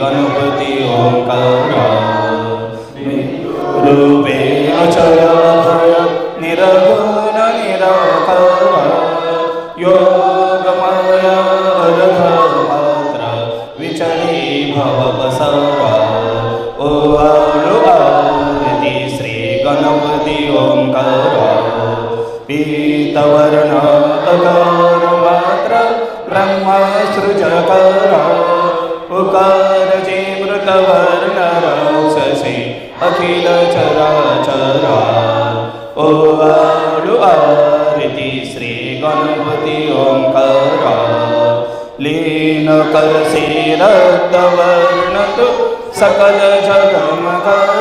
গণপতি ওঙ্কার রূপে অচয় নিরব न करसे रक्तवर्ण सकल जगमकर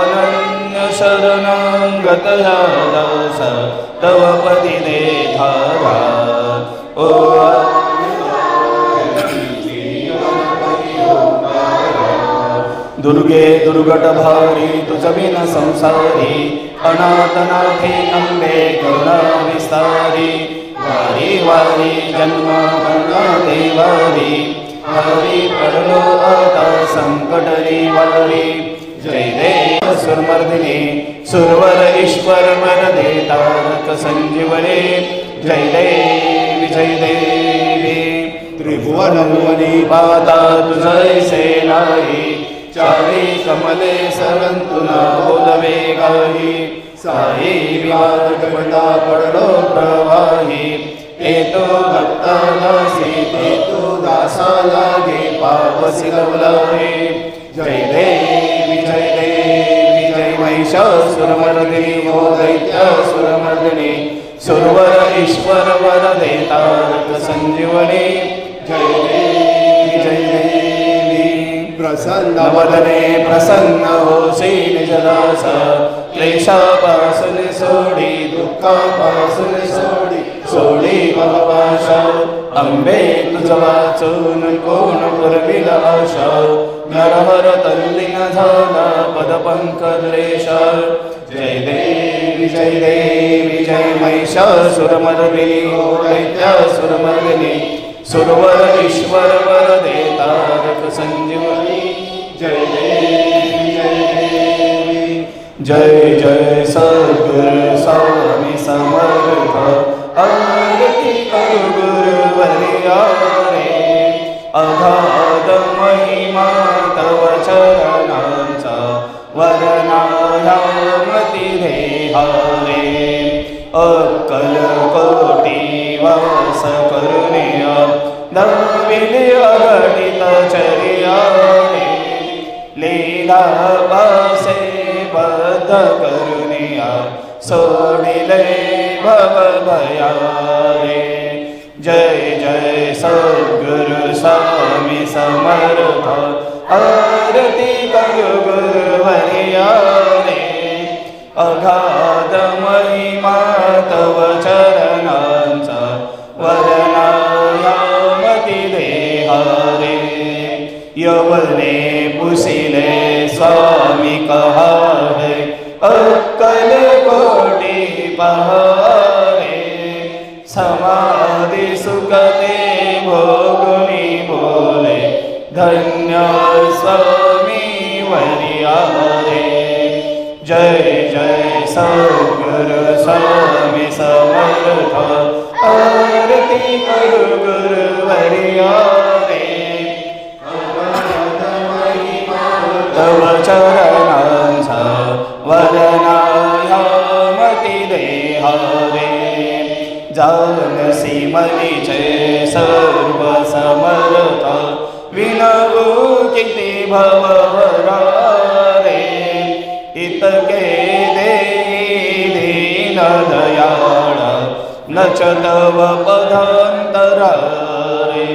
अनन्य शरणांगत यादस तव पदिने धारा ओ दुर्गे दुर्गट भारी तुझविन संसारी अनाथनाथे अंबे करुणा विस्तारी हरी वारी जन्म मरण देवारी हरी पडलो आता संकटरी वारी जय देव सुरमर्दिनी सुरवर ईश्वर मन दे तारक संजीवने जय देव जय देवी त्रिभुवन मुनी पादा तुझे सेनाई चारी कमले सरंतुना बोलवे गाई साई विवाद गमदा पडलो प्रवाही एतो भक्तानासि ते तु लागे पावसी गौलारे जय देवी जय देवी जय महिषासुरमर्दिनि वो दैत्यासुरमर्दिनि सुरवर ईश्वर वर देता संजीवनी जय देवी जय देवी प्रसन्न वदने प्रसन्न हो होसि निजदास क्लेशापासून सोडी दुःखापासून सोडी सोळी महाभाषा अम्बे तुझ वाचून कोण पुरविला आशा नरहर तल्लीन झाला पदपंकलेशा जय देवी जय देवी जय महिषासुरमर्दिनी दैत्यासुरमर्दिनी सुरवर ईश्वर वर देतारक संजीवनी जय देवी जय देवी जय जय सद्गुरु स्वामी समर्थ आरती कर रे अगाध महिमा तव चरणांचा कोटी वास करुणया चर्या लीला करुणया सोडिले भव भयारे जय जय सद्गुरु स्वामी समर्थ आरती कर गुरु हरियारे अघा चित्ते भवरारे के दे दीन दयाण न च तव पदान्तरारे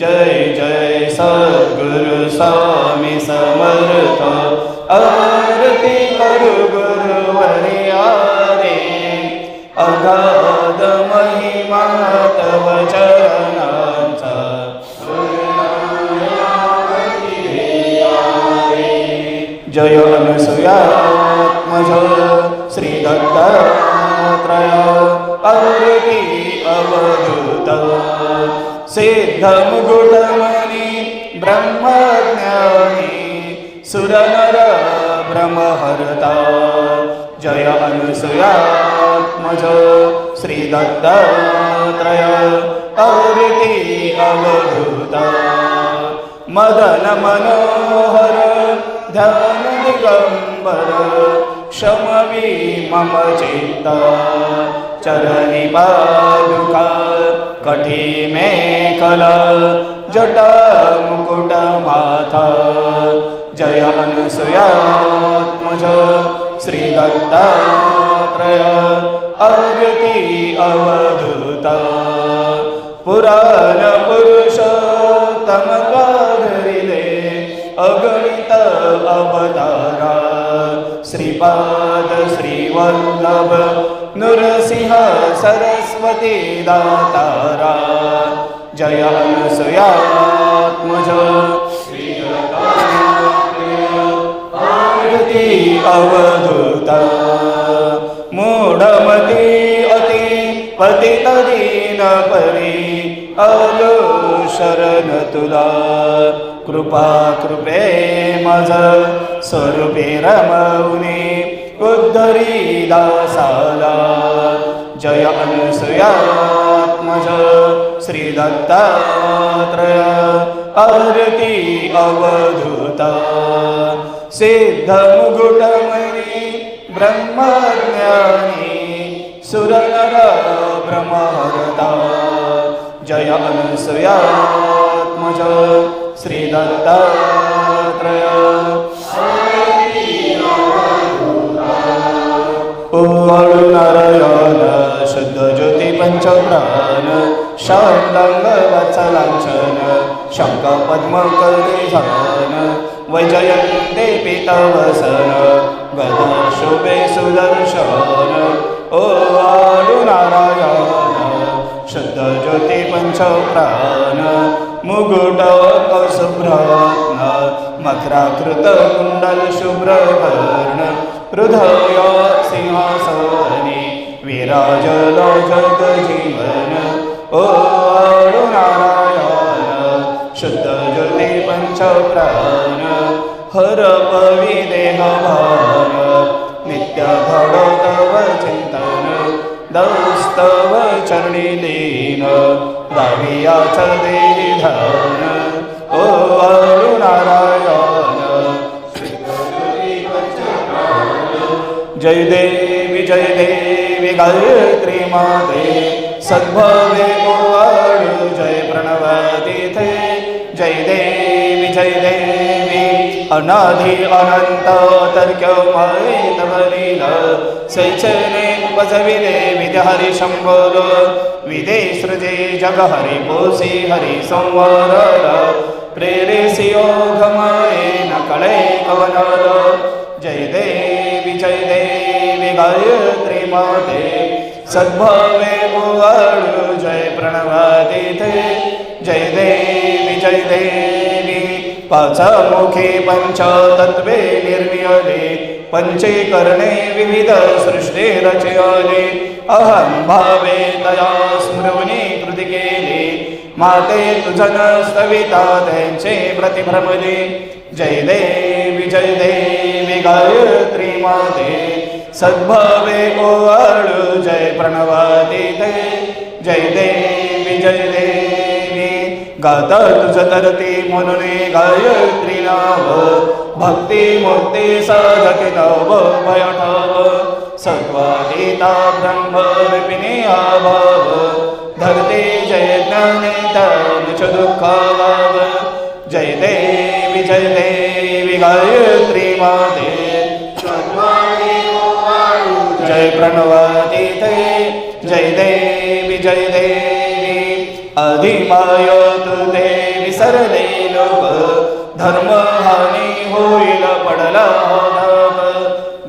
जय जय सद्गुरु स्वामी समर्थ आरती करु गुरुवर्या रे अगाध महिमा तव चरण Jaya Anusuya Masya Sri Datta Traya Parvati Avaduta Siddham Gurdamani Brahma Jnani Suranara Brahma Harta Jaya Anusuya Masya Sri Datta Traya Parvati Avaduta Madana Manohara Dhamma Digambar क्षमवि मम चित्त चरणी पादुका कटी में कल जट मुकुट माथा जय अनुसुयात्मज श्रीदत्तात्रय अव्यति अवधूत पुराण अवतारा श्रीपाद श्रीवल्लभ नृसिंह सरस्वती दातारा जय अनुसयात्मज आरती अवधूत मूढमती अति पतितदीन परी आलो शरण तुला कृपा कृपे मज स्वरूपे रमवणे उद्धरी दासाला जय अनुसयात्मज श्री दत्तात्रय आरती अवधूता सिद्ध मुकुटमणी ब्रह्मज्ञानी सुरनर ब्रह्महरता जय अनसव्यात्मज श्रीदत्तात्रय नारायण शुद्ध ज्योती पंचप्राण शांतांग वत्सलांचन शंका पद्मकरे झान वैजयंते पितावसन गदा शुभे सुदर्शन ओ पञ्चप्राण मुगुटकशुभ्राम कुण्डल कृतकुण्डलशुभ्रवर्ण हृदयो सिंहासनि विराजल जग ओ ओनारायण शुद्ध ज्योतिर्पञ्चप्राण हरपविदेह नित्या भिन्तन दौस्त दक्षिण जाऊयाच जय देवी जय देवी गायत्री माते सद्भवे गोवा अनाधि अनंत तर्कमयि तवलील शैचने उपजविले विदहरि शंभर विदे सृजे जगहरि पोषि हरि संवर प्रेरेसि योगमये न कले कवन जय देवी जय देवी गायत्री माते सद्भावे मुवण जय प्रणवादिते जय देवी जय देवी पंचमुखे पंच तत्वे निर्मियने पंचे करणे विविध सृष्टे रचयाली अहं भावे तया स्मृवने कृती केले माते तुझन सविता त्यांचे प्रतिभ्रमणे जय दे जय देवी गायत्री माते सद्भावे ओवाळू जय प्रणवादिते जय दे दे गतरते सतरते मुनुने गायत्री नव भक्ति मुक्ती साधक नव भयठाव सत्वादिता ब्रह्म विपिने आभाव धरते जय ज्ञानेतन च दुःखाभाव जय देवी जय देवी गायत्री माते जय प्रणवादिते जय देवी जय देवी अधिमाय तुझे विसरले लोक धर्म हानी होईल पडला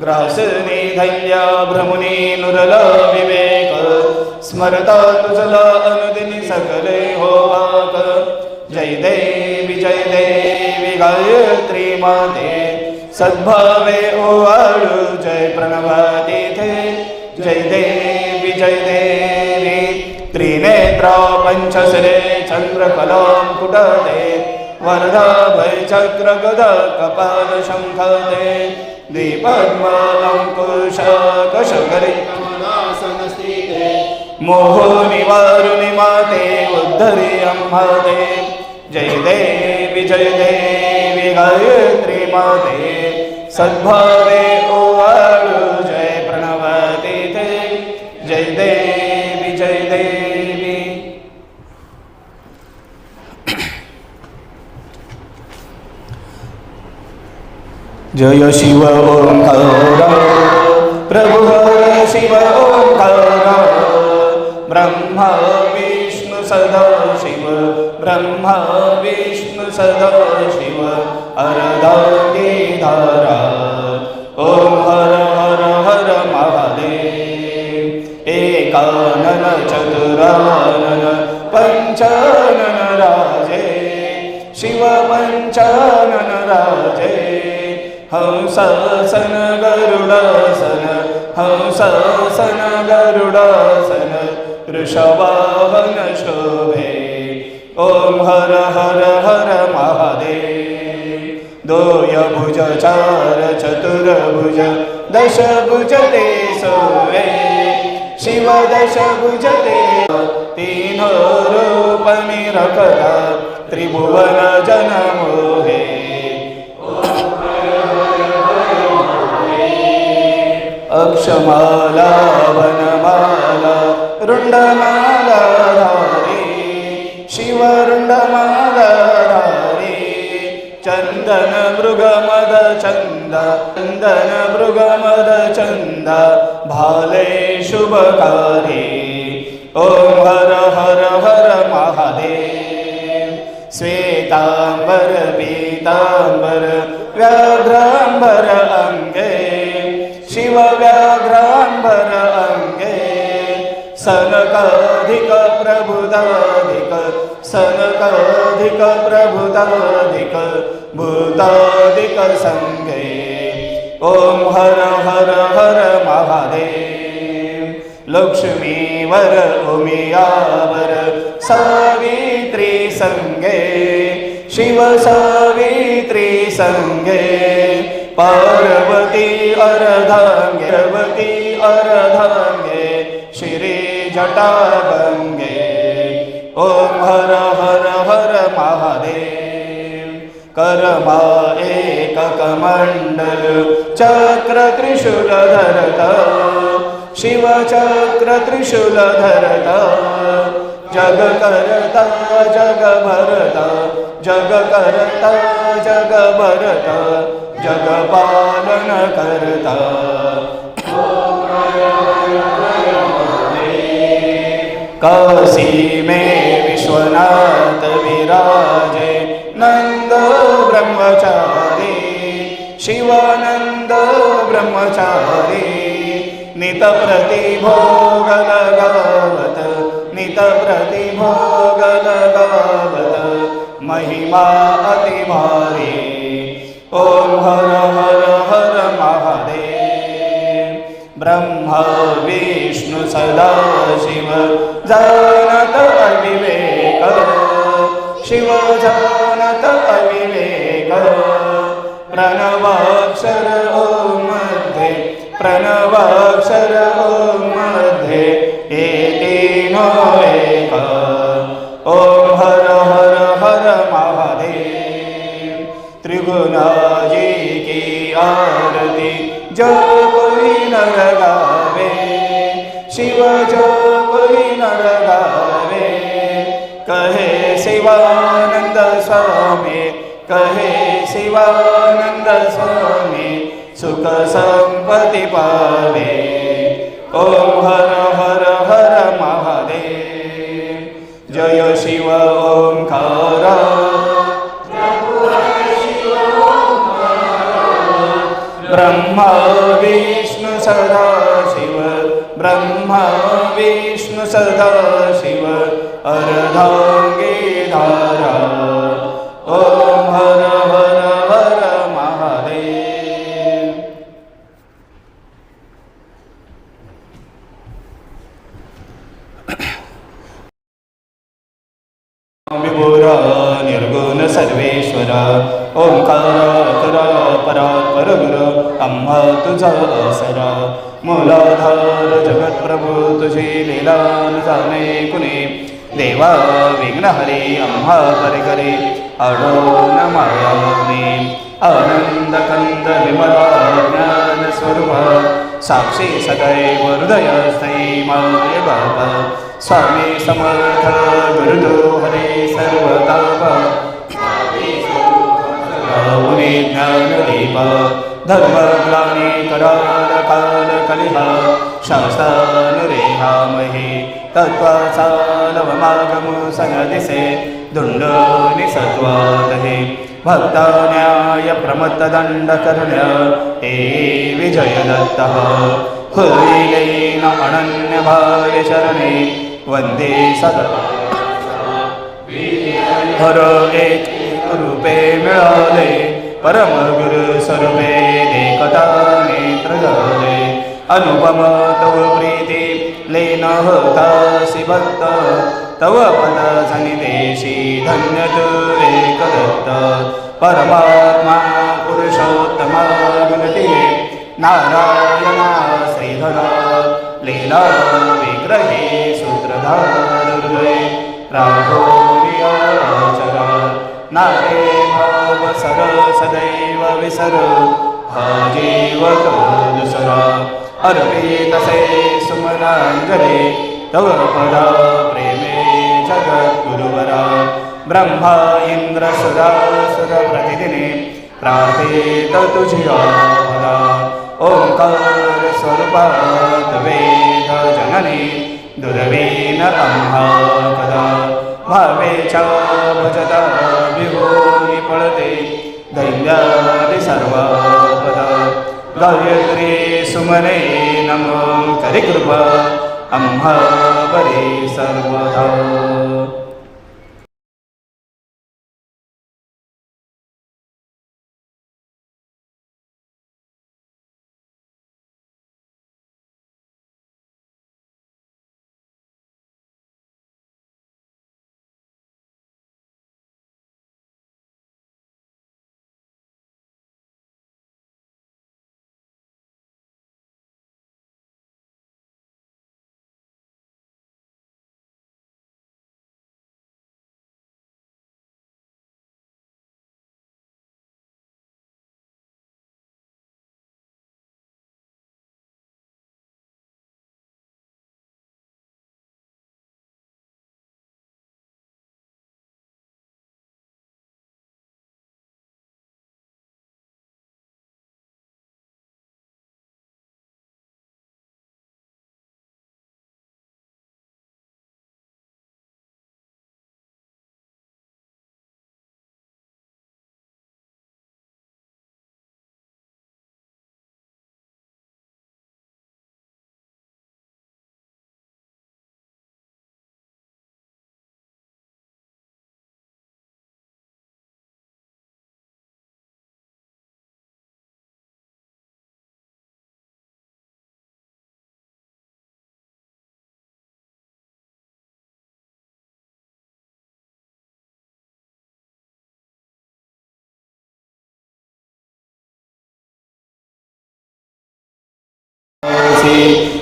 ग्रासनी ग्रासने धैर्या भ्रमुनी नुरला विवेक स्मरता तुझला अनुदिनी सकले हो वाक जय देवी जय देवी गायत्री माते सद्भावे ओ जय प्रणवा तिथे जय देवी जय देवी नेत्र पंचशिरे चंद्रकलम कुटते चक्र गद कपाल शंखते द्विपद्मालङ्कुश कशकरे कमलासनस्थिते मोहो निवारुणि माते उद्धरि अम्भदे जय देवी जय गायत्री माते सद्भावे ओवाड जय शिव ओंकार प्रभु शिव ओंकार ब्रह्मा विष्णु सदा शिव ब्रह्मा विष्णु सदा शिव हर के धारा ओम हर हर हर महादेव एकानन चतुरानन पंचानन राजे शिव पंचानन राजे हंसासन गरुडासन हंसासन गरुडासन ऋषभावन शोभे ओम हर हर हर महादेव दोय चार चतुर्भुज दशभुज ते सोवे, शिव दशभुज ते तीन रूप निरखला त्रिभुवन जनमोहे वृक्षमाला वनमाला रुंडमाला रे रुंडमाला रे मद मृगमद चंदन मृग मद चंदा भाले शुभ कारे ओम हर हर हर महादेव श्वेतांबर पीतांबर व्याघ्राम्बर अंगे शिव सनकाधिक प्रभुताधिक सनकाधिक प्रभुताधिक भूताधिक सङ्गे ओम हर हर हर महादेव लक्ष्मीवर उमियावर सावित्री शिव सावित्री संगे पार्वती अरधाङ्गवती अरधांगे जटा बंगे ओम हर हर हर महादेव करमा एक कमंडल चक्र त्रिशूल धरत शिव चक्र त्रिशूल धरत जग करता जग भरत जग करता जग भरत जग पालन करता काशी में विश्वनाथ विराजे नंद ब्रह्मचारी शिवानंद ब्रह्मचारी नित प्रतिभोग लगावत नित प्रतिभोग लगावत महिमा अतिमा शिवानंद स्वामी कहे शिवानंद स्वामी सुख संपत्ति पाले ओम हर हर हर महादेव जय शिव ओङ्कार ब्रह्मा विष्णु सदा शिव ब्रह्मा विष्णु सदा शिव अर्धा निर्गुण सर्वेश्वर ओंकार कर परा परगुर आम्हा तुझा असरा मुलाधार प्रभु तुझी लीला जाणे कुणी देव विघ्नहरे अम्ह हरिकरे अडो नमामि अनन्दकन्द विमल ज्ञानस्वरूप साक्षी सदैव हृदयस्थैमाय भव स्वामी समर्थ गुरुदो हरे सर्वताप गुणे ज्ञानदीप धर्मग्लानि शासन रेहा तत्त्वसानवमागमुसनदिशे दुण्डनि सत्त्वतहे भक्तन्यायप्रमत्तदण्डकर्ण हे विजयदत्तः हृदयेन अनन्यभायशरणे वन्दे सदा हर एक रूपे मिळाले परम गुरु स्वरूपे एकता नेत्र अनुपम तव प्रिय लीन होता शिवत्त तव पद सनिदेशी धन्य तुरेकदत्त परमात्मा पुरुषोत्तम गुणते नारायणा श्रीधर लेना विग्रहे सूत्रधार राघो वियाचर भाव सर सदैव विसर हा जीव दुसरा अर्पित मनाञ्जने तव पदा प्रेमे जगद्गुरुवरा ब्रह्मा इंद्र सदा सदा प्रतिदिने प्रार्थेत तुझया ओंकार स्वरूपात वेद जनने दुरवेन अम्हा कदा भावे च भजता विभो निपळते दैव्यादि सर्वापदा गायत्री सुमने नमो करिकृप अम्हा परे सर्वधा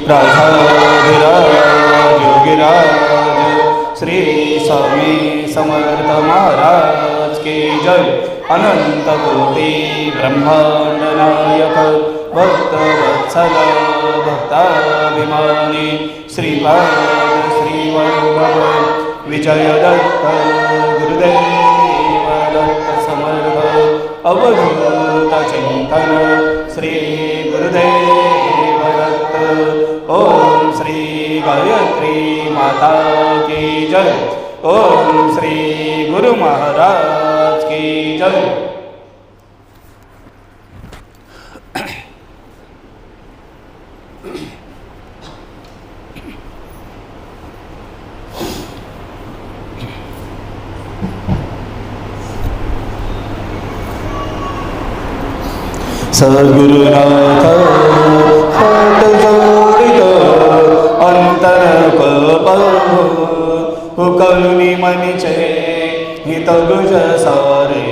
राधाधिराज योगिराज श्री स्वामी समर्थ महाराज के जय अनंत कोटि ब्रह्मांड नायक भक्त वत्सल भक्ताभिमानी श्रीपाद श्रीवल्लभ विजय दत्त गुरुदेव दत्त समर्थ अवधूत चिंतन श्री गुरुदेव गायत्री माता की जय ओम श्री गुरु महाराज की जय सदगुरुनाथ हुकवली मनीचे हित गुज सारे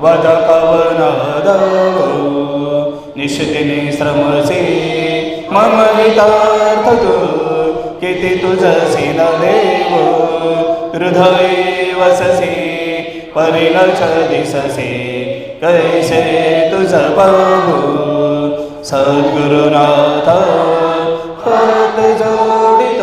वध दाव। निश्चितीने श्रमसे मम हितार्थ तू किती तुझसी न देव हृदय वससे परिलक्ष दिससे कैसे तुझ बाबू सद्गुरुनाथ हात जोडित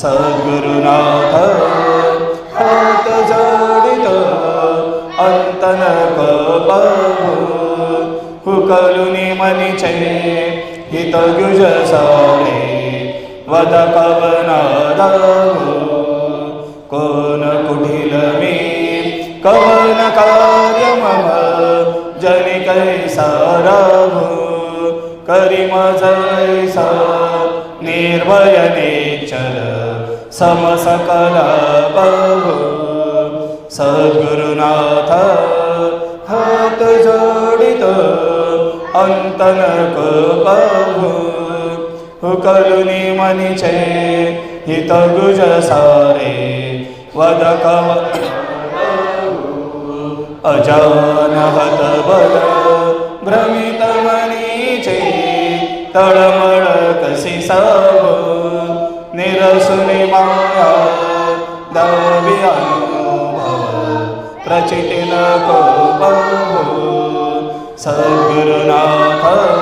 सद्गुरुनाथ हात जडित अंतन कबहु हुकलुनि मनिचे हित गुज सारे वद कवनादाहु कोन कुठील मी कवन कार्य मम जनि कैसाराहु करी माझा सम सद्गुरुनाथ प्रभु हात जोडीत अंतन कपाहु करुनी मनीचई हितगुज सारे वदकवा प्रभु अजानहत बल भ्रमित मनीचई टळमळ निरसुनि माया दव्यानुभव प्रचितिन कोपो सद्गुरुनाथ